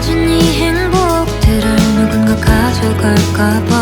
가진 이 행복들을 누군가 가져갈까봐.